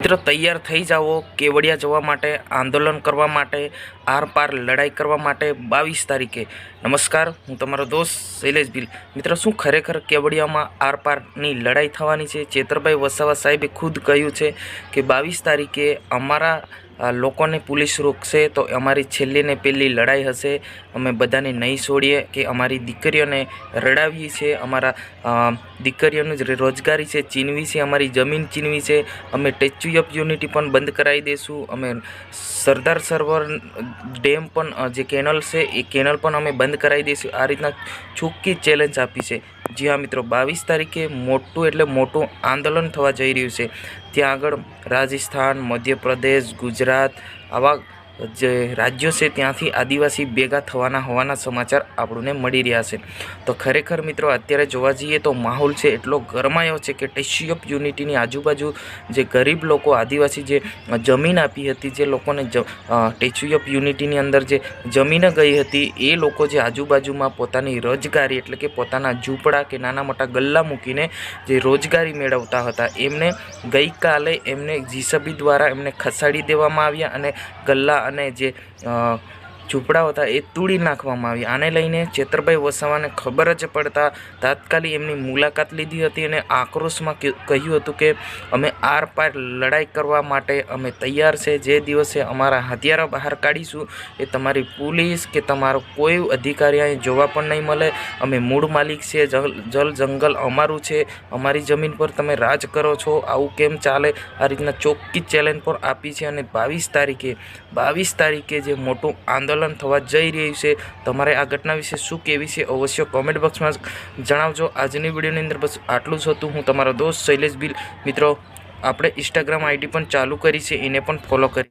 મિત્રો, તૈયાર થઈ જાઓ કેવડિયા જવા માટે, આંદોલન કરવા માટે આર પાર લડાઈ કરવા માટે બાવીસ તારીખે. નમસ્કાર, હું તમારો દોસ્ત શૈલેષ બિલ મિત્રો, શું ખરેખર કેવડિયામાં આર પારની લડાઈ થવાની છે? ચેતરભાઈ વસાવા સાહેબે ખુદ કહ્યું છે કે બાવીસ તારીખે અમારા લોકોને પોલીસ રોકશે તો અમારી છેલ્લી ને પહેલી લડાઈ હશે. અમે બધાને નહીં છોડીએ કે અમારી દીકરીઓને રડાવીએ છે, અમારા દીકરીઓનું જ રોજગારી છે, ચીનવી છે, અમારી જમીન ચીનવી છે. અમે સ્ટેચ્યુ ઓફ યુનિટી પણ બંધ કરાવી દઈશું અમે સરદાર સરોવર ડેમ પણ જે કેનલ છે, એ કેનલ પણ અમે બંધ કરાવી દઈશું આ રીતના ચોખ્ખી ચેલેન્જ આપી છે. જી હા મિત્રો, બાવીસ તારીખે મોટું એટલે મોટું આંદોલન થવા જઈ રહ્યું છે. ત્યાં આગળ રાજસ્થાન, મધ્યપ્રદેશ, ગુજરાત આવા જે રાજ્યો છે ત્યાંથી આદિવાસી ભેગા થવાના હોવાના સમાચાર આપણને મળી રહ્યા છે. તો ખરેખર મિત્રો અત્યારે જોવા જઈએ તો માહોલ છે એટલો ગરમાયો છે કે ટેસ્યુ ઓફ યુનિટીની આજુબાજુ જે ગરીબ લોકો, આદિવાસી જે જમીન આપી હતી, જે લોકોને ટેસ્યુ ઓફ યુનિટીની અંદર જે જમીન ગઈ હતી, એ લોકો જે આજુબાજુમાં પોતાની રોજગારી એટલે કે પોતાના ઝૂંપડા કે નાના મોટા ગલ્લા મૂકીને જે રોજગારી મેળવતા હતા, એમને ગઈકાલે એમને જીસબી દ્વારા એમને ખસાડી દેવામાં આવ્યા અને ગલ્લા અને જે ઝૂંપડાઓ હતા એ તોડી નાખવામાં આવ્યા આને લઈને ચેતરભાઈ વસાવાને ખબર જ પડતા તાત્કાલિક એમની મુલાકાત લીધી હતી અને આક્રોશમાં કહ્યું હતું કે, અમે આર પાર લડાઈ કરવા માટે અમે તૈયાર છે. જે દિવસે અમારા હથિયારો બહાર કાઢીશું એ તમારી પોલીસ કે તમારો કોઈ અધિકારી અહીં જોવા પણ નહીં મળે. અમે મૂળ માલિક છે. જલ જંગલ અમારું છે. અમારી જમીન પર તમે રાજ કરો છો. આવું કેમ ચાલે? આ રીતના ચોખ્ખી ચેલેન્જ પણ આપી છે અને બાવીસ તારીખે બાવીસ તારીખે જે મોટું આંદોલન થવા જઈ રહ્યું છે. તમારે આ ઘટના વિશે શું કહેવી છે અવશ્ય કોમેન્ટ બોક્સમાં જણાવજો. આજની વિડીયોની અંદર બસ આટલું જ હતું. હું તમારો દોસ્ત શૈલેષ બિલ. મિત્રો, આપણે ઇન્સ્ટાગ્રામ આઈડી પણ ચાલુ કરી છે. એને પણ ફોલો કરી